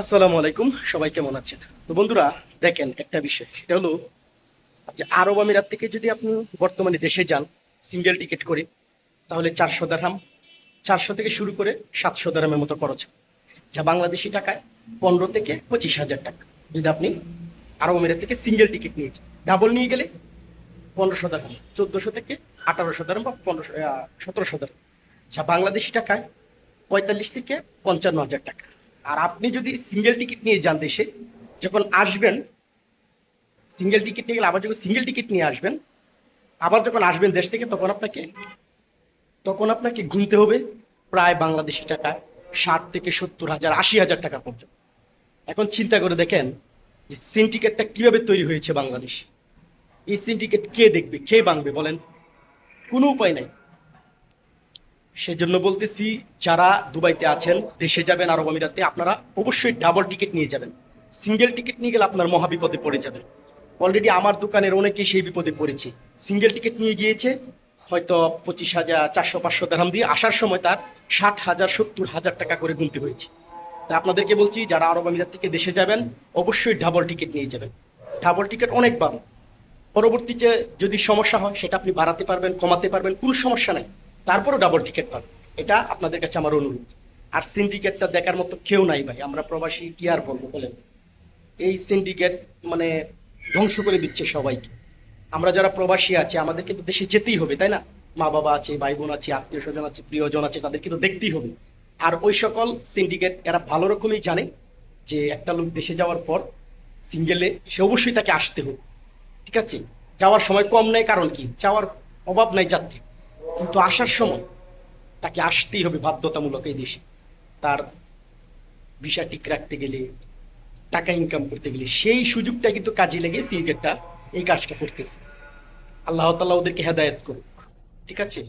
আসসালামু আলাইকুম, সবাই কেমন আছেন? তো বন্ধুরা, দেখেন একটা বিষয়, সেটা হলো যে আরব আমিরাত থেকে যদি আপনি বর্তমানে দেশে যান, সিঙ্গেল টিকিট করে, তাহলে চারশো দারহাম, চারশো থেকে শুরু করে সাতশো দারহামের মতো খরচ। যা বাংলাদেশি টাকায় পনেরো থেকে পঁচিশ হাজার টাকা। যদি আপনি আরব আমিরাত থেকে সিঙ্গেল টিকিট নিয়ে যান, ডাবল নিয়ে গেলে পনেরোশো দারহাম, চোদ্দোশো থেকে আঠারোশো দারহাম বা পনেরোশো সতেরোশো দারহাম। যা বাংলাদেশি টাকায় পঁয়তাল্লিশ থেকে পঞ্চান্ন হাজার টাকা। আর আপনি যদি সিঙ্গেল টিকিট নিয়ে যান দেশে, যখন আসবেন সিঙ্গেল টিকিট নিয়ে গেলে আবার যখন সিঙ্গেল টিকিট নিয়ে আসবেন, আবার যখন আসবেন দেশ থেকে, তখন আপনাকে তখন আপনাকে গুনতে হবে প্রায় বাংলাদেশি টাকা, ষাট থেকে সত্তর হাজার, আশি হাজার টাকা পর্যন্ত। এখন চিন্তা করে দেখেন যে সিন্ডিকেটটা কীভাবে তৈরি হয়েছে বাংলাদেশ। এই সিন্ডিকেট কে দেখবে, কে বাংবে বলেন? কোনো উপায় নাই। সেজন্য বলতেছি, যারা দুবাইতে আছেন, দেশে যাবেন আরব আমিরাতে, আপনারা অবশ্যই ডাবল টিকিট নিয়ে যাবেন। সিঙ্গেল টিকিট নিয়ে গেলে আপনার মহাবিপদে পড়ে যাবেন। অলরেডি আমার দোকানের অনেকেই সেই বিপদে পড়েছে। সিঙ্গেল টিকিট নিয়ে গিয়েছে, হয়তো পঁচিশ হাজার, চারশো, পাঁচশো দাম দিয়ে আসার সময় তার ষাট হাজার, সত্তর হাজার টাকা করে গুনতে হয়েছে। তা আপনাদেরকে বলছি, যারা আরব আমিরাত থেকে দেশে যাবেন, অবশ্যই ডাবল টিকিট নিয়ে যাবেন। ডাবল টিকিট অনেক ভালো পরবর্তীতে যদি সমস্যা হয়, সেটা আপনি বাড়াতে পারবেন, কমাতে পারবেন, কোনো সমস্যা নাই। তারপরও ডাবল টিকিট পাবেন এটা আপনাদের কাছে আমার অনুরোধ। আর সিন্ডিকেটটা দেখার মতো কেউ নাই ভাই। আমরা প্রবাসী, কি আর বলব বলেন? এই সিন্ডিকেট মানে ধ্বংস করে দিচ্ছে সবাইকে। আমরা যারা প্রবাসী আছে, আমাদেরকে তো দেশে যেতেই হবে, তাই না? মা বাবা আছে ভাই বোন আছে, আত্মীয় স্বজন আছে, প্রিয়জন আছে, তাদেরকে তো দেখতেই হবে। আর ওই সকল সিন্ডিকেট এরা ভালো রকমই জানে যে একটা লোক দেশে যাওয়ার পর সিঙ্গেলে সে অবশ্যই তাকে আসতে হবে। ঠিক আছে? যাওয়ার সময় কম নেই, কারণ কি? যাওয়ার অভাব নাই যাত্রী কিন্তু আসার সময় তাকে আসতেই হবে বাধ্যতামূলক এই দেশে। তার ভিসা ঠিক রাখতে গেলে, টাকা ইনকাম করতে গেলে, সেই সুযোগটা কিন্তু কাজে লেগে সিন্ডিকেটটা এই কাজটা করতেছে। আল্লাহ তালা ওদেরকে হেদায়ত করুক, ঠিক আছে?